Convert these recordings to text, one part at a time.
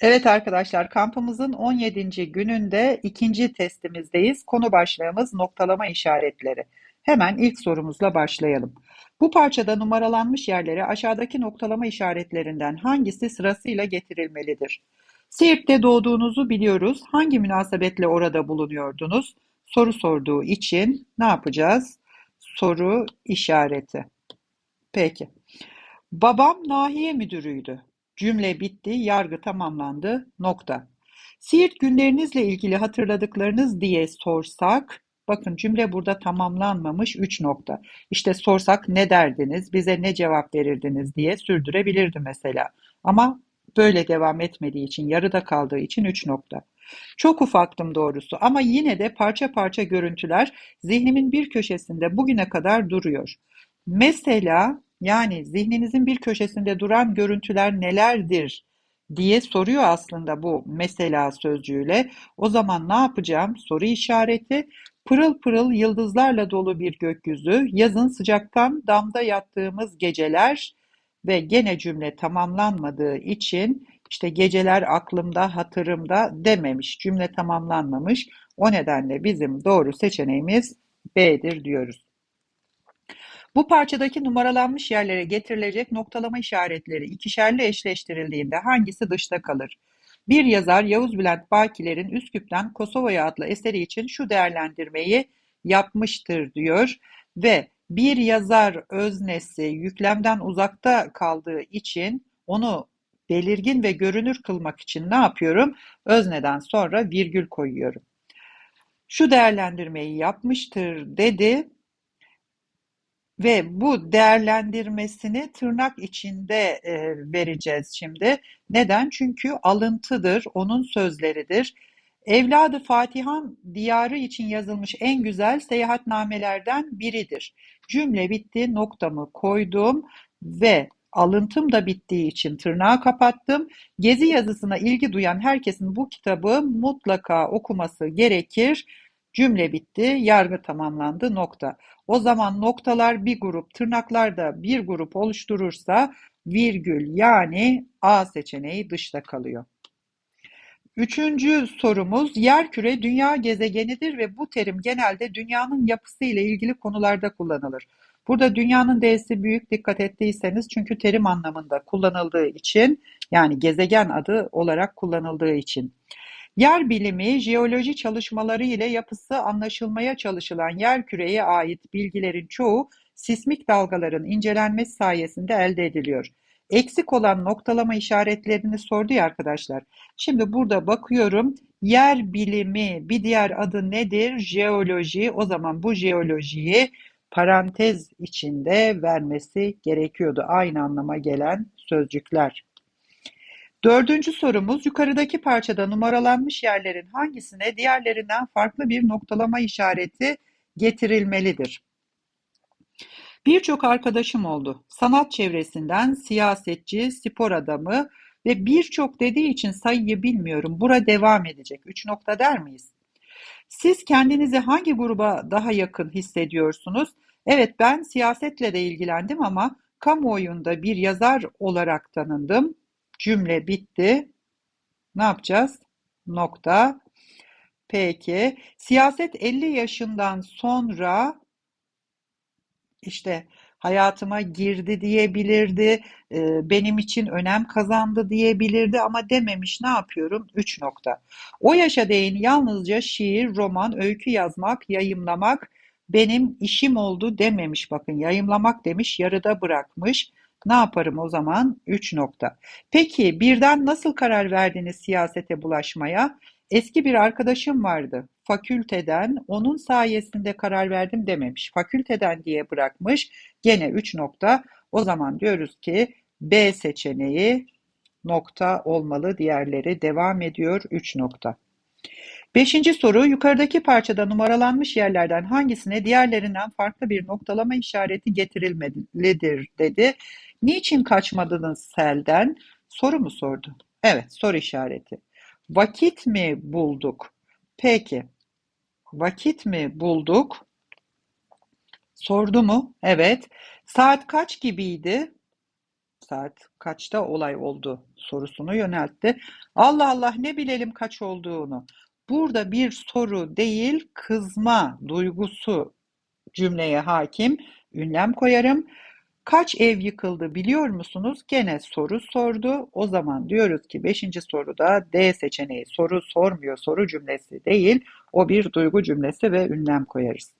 Evet arkadaşlar, kampımızın 17. gününde ikinci testimizdeyiz. Konu başlığımız noktalama işaretleri. Hemen ilk sorumuzla başlayalım. Bu parçada numaralanmış yerlere aşağıdaki noktalama işaretlerinden hangisi sırasıyla getirilmelidir? Siirt'te doğduğunuzu biliyoruz. Hangi münasebetle orada bulunuyordunuz? Soru sorduğu için ne yapacağız? Soru işareti. Peki. Babam nahiye müdürüydü. Cümle bitti, yargı tamamlandı, nokta. Siirt günlerinizle ilgili hatırladıklarınız diye sorsak, bakın cümle burada tamamlanmamış, üç nokta. İşte sorsak ne derdiniz, bize ne cevap verirdiniz diye sürdürebilirdi mesela. Ama böyle devam etmediği için, yarıda kaldığı için üç nokta. Çok ufaktım doğrusu ama yine de parça parça görüntüler zihnimin bir köşesinde bugüne kadar duruyor. Mesela yani zihninizin bir köşesinde duran görüntüler nelerdir diye soruyor aslında bu mesela sözcüğüyle. O zaman ne yapacağım? Soru işareti. Pırıl pırıl yıldızlarla dolu bir gökyüzü, yazın sıcaktan damda yattığımız geceler ve gene cümle tamamlanmadığı için işte geceler aklımda, hatırımda dememiş. Cümle tamamlanmamış. O nedenle bizim doğru seçeneğimiz B'dir diyoruz. Bu parçadaki numaralanmış yerlere getirilecek noktalama işaretleri ikişerli eşleştirildiğinde hangisi dışta kalır? Bir yazar Yavuz Bülent Bakiler'in Üsküp'ten Kosova'ya adlı eseri için şu değerlendirmeyi yapmıştır diyor ve bir yazar öznesi yüklemden uzakta kaldığı için onu belirgin ve görünür kılmak için ne yapıyorum? Özneden sonra virgül koyuyorum. Şu değerlendirmeyi yapmıştır dedi ve bu değerlendirmesini tırnak içinde e, vereceğiz şimdi. Neden? Çünkü alıntıdır, onun sözleridir. Evladı Fatihan diyarı için yazılmış en güzel seyahatnamelerden biridir. Cümle bitti, noktamı koydum ve alıntım da bittiği için tırnağı kapattım. Gezi yazısına ilgi duyan herkesin bu kitabı mutlaka okuması gerekir. Cümle bitti, yargı tamamlandı, nokta. O zaman noktalar bir grup, tırnaklar da bir grup oluşturursa virgül yani A seçeneği dışta kalıyor. Üçüncü sorumuz, yerküre dünya gezegenidir ve bu terim genelde dünyanın yapısı ile ilgili konularda kullanılır. Burada dünyanın D'si büyük dikkat ettiyseniz çünkü terim anlamında kullanıldığı için yani gezegen adı olarak kullanıldığı için. Yer bilimi, jeoloji çalışmaları ile yapısı anlaşılmaya çalışılan yerküreye ait bilgilerin çoğu sismik dalgaların incelenmesi sayesinde elde ediliyor. Eksik olan noktalama işaretlerini sordu ya arkadaşlar. Şimdi burada bakıyorum. Yer bilimi bir diğer adı nedir? Jeoloji. O zaman bu jeolojiyi parantez içinde vermesi gerekiyordu. Aynı anlama gelen sözcükler. Dördüncü sorumuz, yukarıdaki parçada numaralanmış yerlerin hangisine diğerlerinden farklı bir noktalama işareti getirilmelidir? Birçok arkadaşım oldu. Sanat çevresinden siyasetçi, spor adamı ve birçok dediği için sayıyı bilmiyorum. Bura devam edecek. Üç nokta der miyiz? Siz kendinizi hangi gruba daha yakın hissediyorsunuz? Evet ben siyasetle de ilgilendim ama kamuoyunda bir yazar olarak tanındım. Cümle bitti. Ne yapacağız? Nokta. Peki. Siyaset 50 yaşından sonra işte hayatıma girdi diyebilirdi, e, benim için önem kazandı diyebilirdi ama dememiş ne yapıyorum? 3 nokta. O yaşa değin yalnızca şiir, roman, öykü yazmak, yayımlamak benim işim oldu dememiş. Bakın yayımlamak demiş, yarıda bırakmış. Ne yaparım o zaman? 3 nokta. Peki birden nasıl karar verdiniz siyasete bulaşmaya? Eski bir arkadaşım vardı. Fakülteden onun sayesinde karar verdim dememiş. Fakülteden diye bırakmış. Gene 3 nokta. O zaman diyoruz ki B seçeneği nokta olmalı. Diğerleri devam ediyor 3 nokta. Beşinci soru yukarıdaki parçada numaralanmış yerlerden hangisine diğerlerinden farklı bir noktalama işareti getirilmelidir dedi. Niçin kaçmadınız selden? Soru mu sordu? Evet, soru işareti. Vakit mi bulduk? Peki. Vakit mi bulduk? Sordu mu? Evet. Saat kaç gibiydi? saat kaçta olay oldu sorusunu yöneltti. Allah Allah ne bilelim kaç olduğunu. Burada bir soru değil kızma duygusu cümleye hakim. Ünlem koyarım. Kaç ev yıkıldı biliyor musunuz? Gene soru sordu. O zaman diyoruz ki 5. soruda D seçeneği soru sormuyor, soru cümlesi değil. O bir duygu cümlesi ve ünlem koyarız.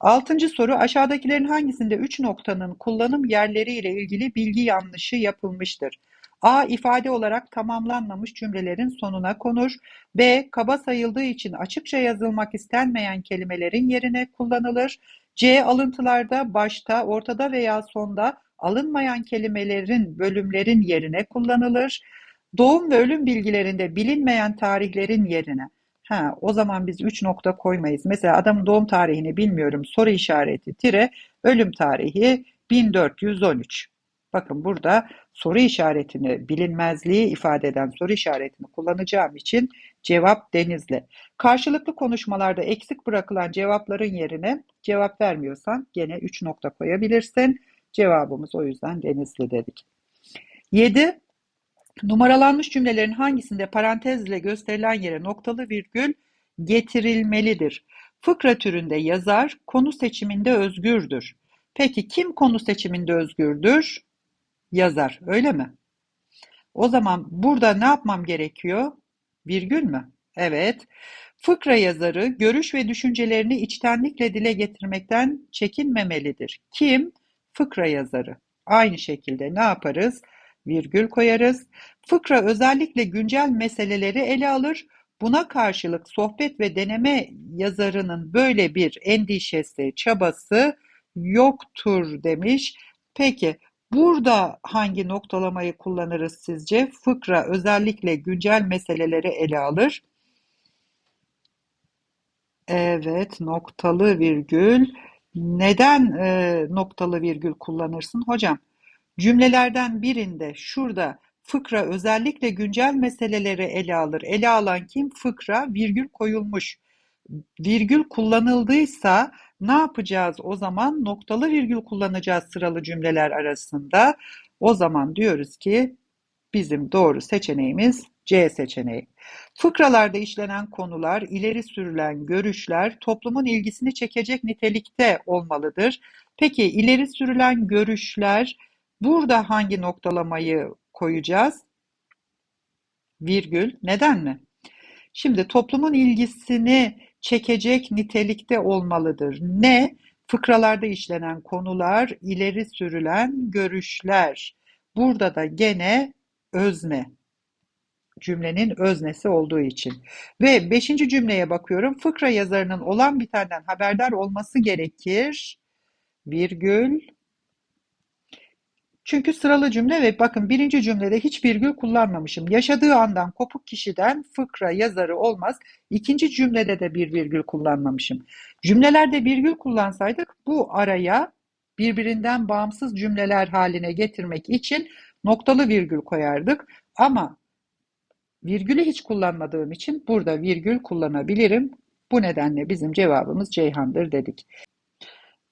Altıncı soru aşağıdakilerin hangisinde üç noktanın kullanım yerleri ile ilgili bilgi yanlışı yapılmıştır? A. ifade olarak tamamlanmamış cümlelerin sonuna konur. B. Kaba sayıldığı için açıkça yazılmak istenmeyen kelimelerin yerine kullanılır. C. Alıntılarda başta, ortada veya sonda alınmayan kelimelerin, bölümlerin yerine kullanılır. Doğum ve ölüm bilgilerinde bilinmeyen tarihlerin yerine. Ha, o zaman biz 3 nokta koymayız. Mesela adamın doğum tarihini bilmiyorum. Soru işareti tire ölüm tarihi 1413. Bakın burada soru işaretini, bilinmezliği ifade eden soru işaretini kullanacağım için cevap Denizli. Karşılıklı konuşmalarda eksik bırakılan cevapların yerine cevap vermiyorsan gene 3 nokta koyabilirsin. Cevabımız o yüzden Denizli dedik. 7. Numaralanmış cümlelerin hangisinde parantezle gösterilen yere noktalı virgül getirilmelidir? Fıkra türünde yazar konu seçiminde özgürdür. Peki kim konu seçiminde özgürdür? Yazar, öyle mi? O zaman burada ne yapmam gerekiyor? Virgül mü? Evet. Fıkra yazarı görüş ve düşüncelerini içtenlikle dile getirmekten çekinmemelidir. Kim? Fıkra yazarı. Aynı şekilde ne yaparız? Virgül koyarız. Fıkra özellikle güncel meseleleri ele alır. Buna karşılık sohbet ve deneme yazarının böyle bir endişesi, çabası yoktur demiş. Peki burada hangi noktalamayı kullanırız sizce? Fıkra özellikle güncel meseleleri ele alır. Evet, noktalı virgül. Neden e, noktalı virgül kullanırsın hocam? Cümlelerden birinde şurada fıkra özellikle güncel meseleleri ele alır. Ele alan kim? Fıkra virgül koyulmuş. Virgül kullanıldıysa ne yapacağız o zaman? Noktalı virgül kullanacağız sıralı cümleler arasında. O zaman diyoruz ki bizim doğru seçeneğimiz C seçeneği. Fıkralarda işlenen konular, ileri sürülen görüşler toplumun ilgisini çekecek nitelikte olmalıdır. Peki ileri sürülen görüşler burada hangi noktalamayı koyacağız? Virgül. Neden mi? Şimdi toplumun ilgisini çekecek nitelikte olmalıdır. Ne? Fıkralarda işlenen konular, ileri sürülen görüşler. Burada da gene özne cümlenin öznesi olduğu için. Ve beşinci cümleye bakıyorum. Fıkra yazarının olan bitenden haberdar olması gerekir. Virgül. Çünkü sıralı cümle ve bakın birinci cümlede hiç virgül kullanmamışım. Yaşadığı andan kopuk kişiden fıkra yazarı olmaz. İkinci cümlede de bir virgül kullanmamışım. Cümlelerde virgül kullansaydık bu araya birbirinden bağımsız cümleler haline getirmek için noktalı virgül koyardık. Ama Virgülü hiç kullanmadığım için burada virgül kullanabilirim. Bu nedenle bizim cevabımız Ceyhan'dır dedik.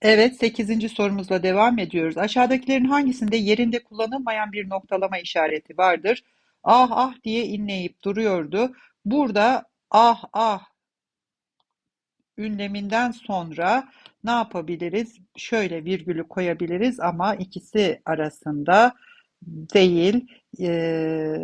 Evet, 8. sorumuzla devam ediyoruz. Aşağıdakilerin hangisinde yerinde kullanılmayan bir noktalama işareti vardır? Ah ah diye inleyip duruyordu. Burada ah ah ünleminden sonra ne yapabiliriz? Şöyle virgülü koyabiliriz ama ikisi arasında değil. Ee,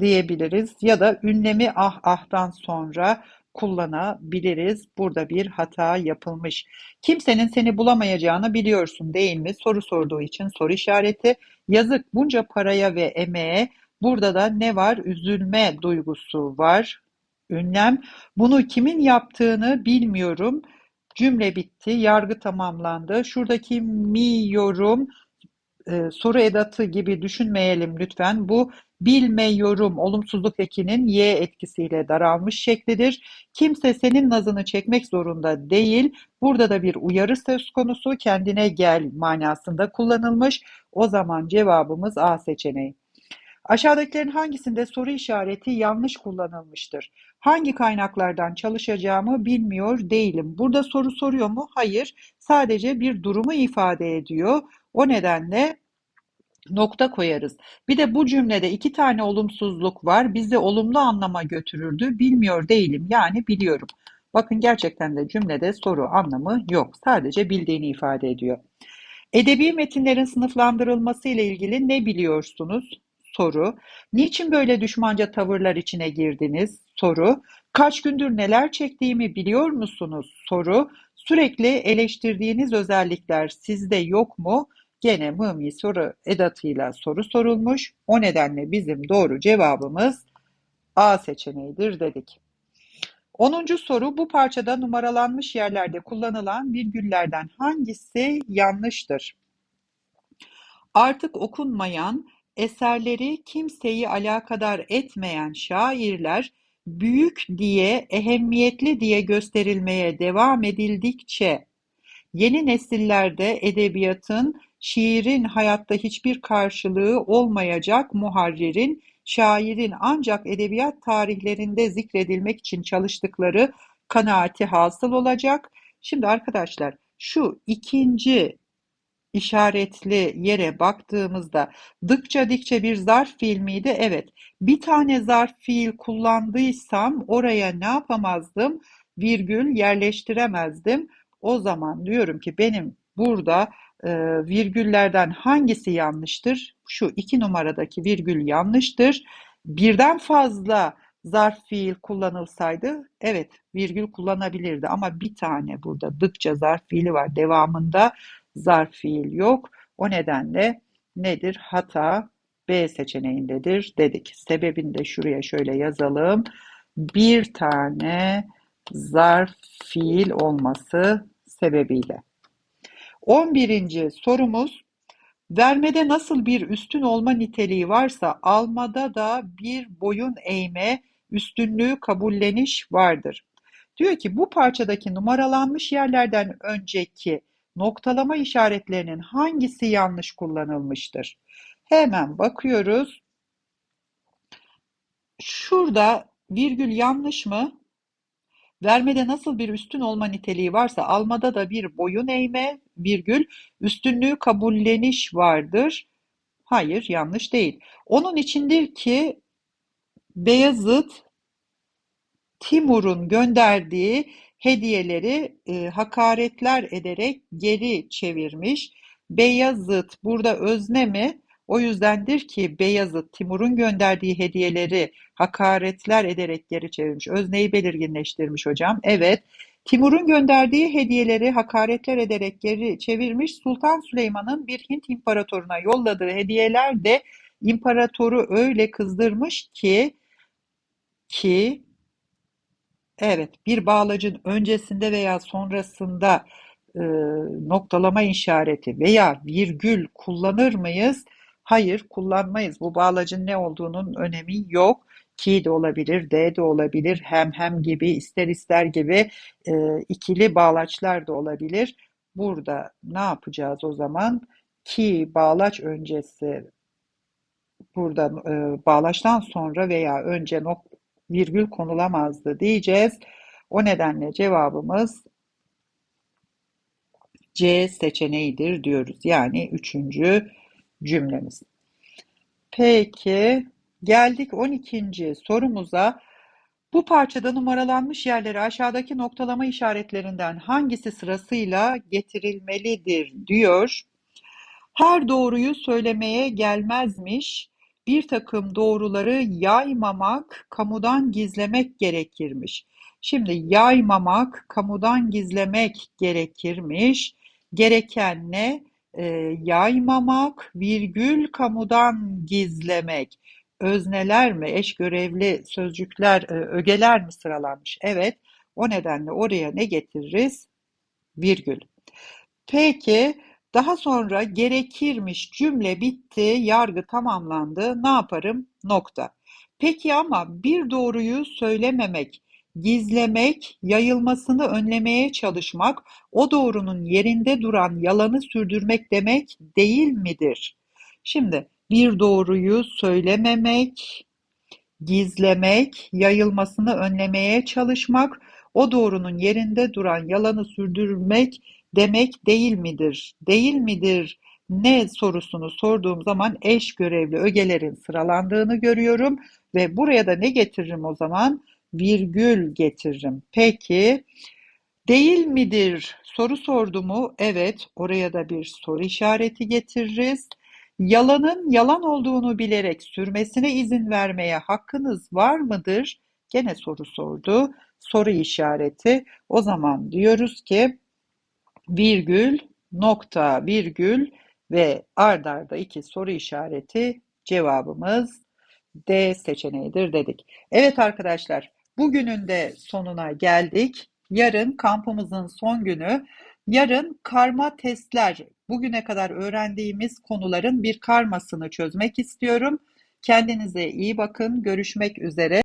diyebiliriz ya da ünlemi ah ah'tan sonra kullanabiliriz. Burada bir hata yapılmış. Kimsenin seni bulamayacağını biliyorsun değil mi? Soru sorduğu için soru işareti. Yazık bunca paraya ve emeğe. Burada da ne var? Üzülme duygusu var. Ünlem. Bunu kimin yaptığını bilmiyorum. Cümle bitti. Yargı tamamlandı. Şuradaki mi yorum e, soru edatı gibi düşünmeyelim lütfen. Bu bilmiyorum olumsuzluk ekinin y etkisiyle daralmış şeklidir. Kimse senin nazını çekmek zorunda değil. Burada da bir uyarı söz konusu kendine gel manasında kullanılmış. O zaman cevabımız A seçeneği. Aşağıdakilerin hangisinde soru işareti yanlış kullanılmıştır? Hangi kaynaklardan çalışacağımı bilmiyor değilim. Burada soru soruyor mu? Hayır. Sadece bir durumu ifade ediyor. O nedenle nokta koyarız. Bir de bu cümlede iki tane olumsuzluk var. Bizi olumlu anlama götürürdü. Bilmiyor değilim yani biliyorum. Bakın gerçekten de cümlede soru anlamı yok. Sadece bildiğini ifade ediyor. Edebi metinlerin sınıflandırılması ile ilgili ne biliyorsunuz? Soru. Niçin böyle düşmanca tavırlar içine girdiniz? Soru. Kaç gündür neler çektiğimi biliyor musunuz? Soru. Sürekli eleştirdiğiniz özellikler sizde yok mu? Gene mımi soru edatıyla soru sorulmuş. O nedenle bizim doğru cevabımız A seçeneğidir dedik. Onuncu soru bu parçada numaralanmış yerlerde kullanılan virgüllerden hangisi yanlıştır? Artık okunmayan, eserleri kimseyi alakadar etmeyen şairler büyük diye, ehemmiyetli diye gösterilmeye devam edildikçe yeni nesillerde edebiyatın, şiirin hayatta hiçbir karşılığı olmayacak muharririn, şairin ancak edebiyat tarihlerinde zikredilmek için çalıştıkları kanaati hasıl olacak. Şimdi arkadaşlar şu ikinci işaretli yere baktığımızda dıkça dikçe bir zarf fiil miydi? Evet. Bir tane zarf fiil kullandıysam oraya ne yapamazdım? Virgül yerleştiremezdim. O zaman diyorum ki benim burada virgüllerden hangisi yanlıştır? Şu iki numaradaki virgül yanlıştır. Birden fazla zarf fiil kullanılsaydı evet virgül kullanabilirdi ama bir tane burada dıkça zarf fiili var. Devamında zarf fiil yok. O nedenle nedir? Hata B seçeneğindedir dedik. Sebebini de şuraya şöyle yazalım. Bir tane zarf fiil olması sebebiyle. 11. sorumuz vermede nasıl bir üstün olma niteliği varsa almada da bir boyun eğme, üstünlüğü kabulleniş vardır. Diyor ki bu parçadaki numaralanmış yerlerden önceki noktalama işaretlerinin hangisi yanlış kullanılmıştır? Hemen bakıyoruz. Şurada virgül yanlış mı? Vermede nasıl bir üstün olma niteliği varsa almada da bir boyun eğme, virgül, üstünlüğü kabulleniş vardır. Hayır, yanlış değil. Onun içindir ki Beyazıt Timur'un gönderdiği hediyeleri e, hakaretler ederek geri çevirmiş. Beyazıt burada özne mi? O yüzdendir ki Beyazıt Timur'un gönderdiği hediyeleri hakaretler ederek geri çevirmiş. Özneyi belirginleştirmiş hocam. Evet. Timur'un gönderdiği hediyeleri hakaretler ederek geri çevirmiş. Sultan Süleyman'ın bir Hint imparatoruna yolladığı hediyeler de imparatoru öyle kızdırmış ki ki Evet, bir bağlacın öncesinde veya sonrasında e, noktalama işareti veya virgül kullanır mıyız? Hayır, kullanmayız. Bu bağlacın ne olduğunun önemi yok. Ki de olabilir, de de olabilir, hem hem gibi, ister ister gibi e, ikili bağlaçlar da olabilir. Burada ne yapacağız o zaman? Ki bağlaç öncesi burada e, bağlaçtan sonra veya önce nok virgül konulamazdı diyeceğiz. O nedenle cevabımız C seçeneğidir diyoruz. Yani üçüncü cümlemiz. Peki geldik 12. sorumuza. Bu parçada numaralanmış yerlere aşağıdaki noktalama işaretlerinden hangisi sırasıyla getirilmelidir diyor. Her doğruyu söylemeye gelmezmiş, bir takım doğruları yaymamak, kamudan gizlemek gerekirmiş. Şimdi yaymamak, kamudan gizlemek gerekirmiş. Gereken ne? E, yaymamak, virgül kamudan gizlemek. Özneler mi, eş görevli sözcükler, e, ögeler mi sıralanmış? Evet. O nedenle oraya ne getiririz? Virgül. Peki daha sonra gerekirmiş cümle bitti, yargı tamamlandı, ne yaparım? Nokta. Peki ama bir doğruyu söylememek, gizlemek, yayılmasını önlemeye çalışmak, o doğrunun yerinde duran yalanı sürdürmek demek değil midir? Şimdi bir doğruyu söylememek, gizlemek, yayılmasını önlemeye çalışmak, o doğrunun yerinde duran yalanı sürdürmek demek değil midir? Değil midir ne sorusunu sorduğum zaman eş görevli ögelerin sıralandığını görüyorum ve buraya da ne getiririm o zaman? Virgül getiririm. Peki değil midir soru sordu mu? Evet, oraya da bir soru işareti getiririz. Yalanın yalan olduğunu bilerek sürmesine izin vermeye hakkınız var mıdır? Gene soru sordu. Soru işareti. O zaman diyoruz ki virgül, nokta, virgül ve ard arda iki soru işareti cevabımız D seçeneğidir dedik. Evet arkadaşlar, bugünün de sonuna geldik. Yarın kampımızın son günü. Yarın karma testler, bugüne kadar öğrendiğimiz konuların bir karmasını çözmek istiyorum. Kendinize iyi bakın, görüşmek üzere.